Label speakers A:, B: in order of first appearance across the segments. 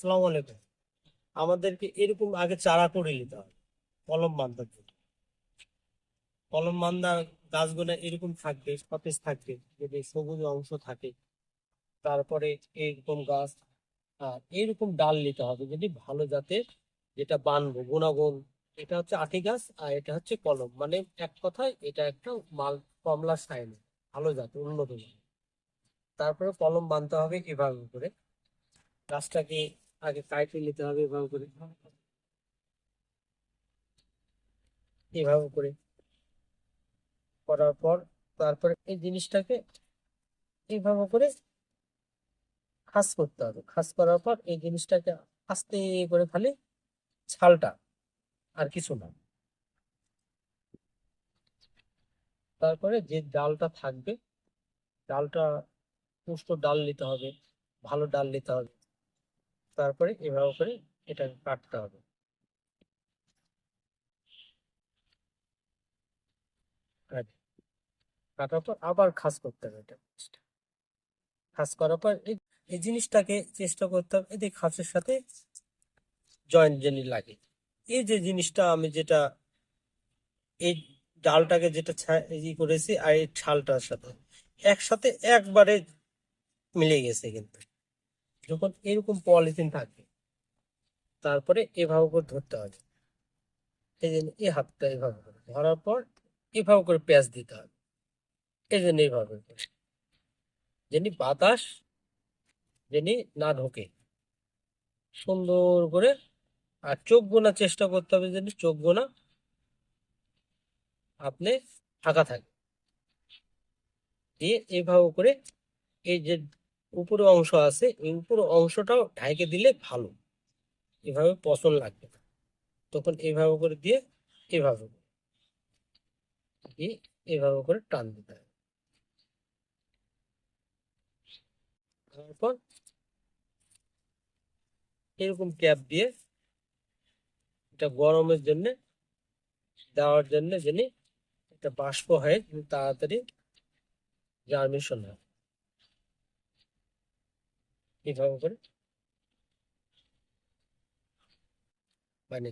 A: আসসালামু আলাইকুম। আমাদেরকে এরকম আগে চারা করে নিতে হবে, কলম বান্ধার জন্য। কলম বান্ধা গাছগুলো এরকম থাকবে, সতেজ থাকবে, যদি সবুজ অংশ থাকে, তারপরে এইরকম গাছ, আর এইরকম ডাল নিতে হবে যদি ভালো জাতের যেটা বানবো, গুণাগুণ। এটা হচ্ছে আটি গাছ আর এটা হচ্ছে কলম। মানে এক কথায় এটা একটা মাল, কমলা সাইন ভালো জাত, উন্নত তারপরে কলম বানতে হবে এভাবে করে। গাছটাকে আগে কাইটে নিতে হবে এভাবে করে। এভাবে করে করার পর তারপরে এই জিনিসটাকে এইভাবে করে খাস করতে হবে। খাস করার পর এই জিনিসটাকে আস্তে করে খালি ছালটা আর কিছু না। তারপরে যে ডালটা থাকবে, ডালটা পুষ্ট ডাল নিতে হবে, ভালো ডাল নিতে হবে। তারপরে এভাবে করে এটাকে কাটতে হবে। কাটার পর আবার খাস করতে হবে এটা খাস করার পর এই জিনিসটাকে চেষ্টা করতে হবে এদের খাসের সাথে জয়েন্ট যিনি লাগে। এই যে জিনিসটা আমি যেটা, এই ডালটাকে যেটা ই করেছি আর এই ছালটার সাথে, একসাথে একবারে মিলে গেছে কিন্তু। যখন এরকম পলিথিন থাকবে তারপরে এভাবে করে ধরতে হবে এই জন্য এই হাতটা এভাবে করে ধরার পর এভাবে করে পেঁয়াজ দিতে হবে। এই জন্য এইভাবে করে যেনি বাতাস যেনি না ঢোকে। সুন্দর করে আর চোখ গোনা চেষ্টা করতে হবে যেন চোখ গোনা আপনি ফাঁকা থাকে। দিয়ে এইভাবে করে এই যে উপরে অংশ আছে, এই উপরে অংশটাও ঢাইকে দিলে ভালো। এভাবে পছন্দ লাগবে না। তখন এইভাবে করে দিয়ে এভাবে দিয়ে এভাবে করে টান দিতে হবে। তারপর এরকম ক্যাপ দিয়ে এটা গরমের জন্য, দেওয়ার জন্য যিনি এটা বাষ্প হয়ে তাড়াতাড়ি জার্মিশন হয়। এইভাবে করে। মানে?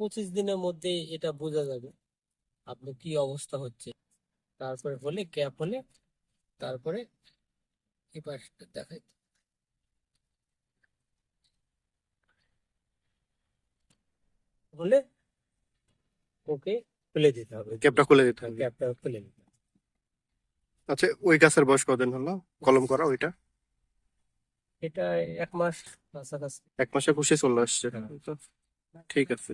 A: পঁচিশ দিনের মধ্যে এটা বোঝা যাবে আপনি কি অবস্থা হচ্ছে। তারপরে হলে ক্যাপ হলে তারপরে এই পাশটা দেখাই। হলে ওকে খুলে দিতে হবে।
B: ক্যাপটা খুলে দিতে হবে।
A: ক্যাপটা খুলে দিতে হবে।
B: আচ্ছা ওই গাছের বয়স কদিন হলো? কলম করা ওইটা?
A: এটা এক মাস কাছাকাছি
B: এক মাসে খুশি চলে আসছে।
A: হ্যাঁ।
B: ঠিক আছে।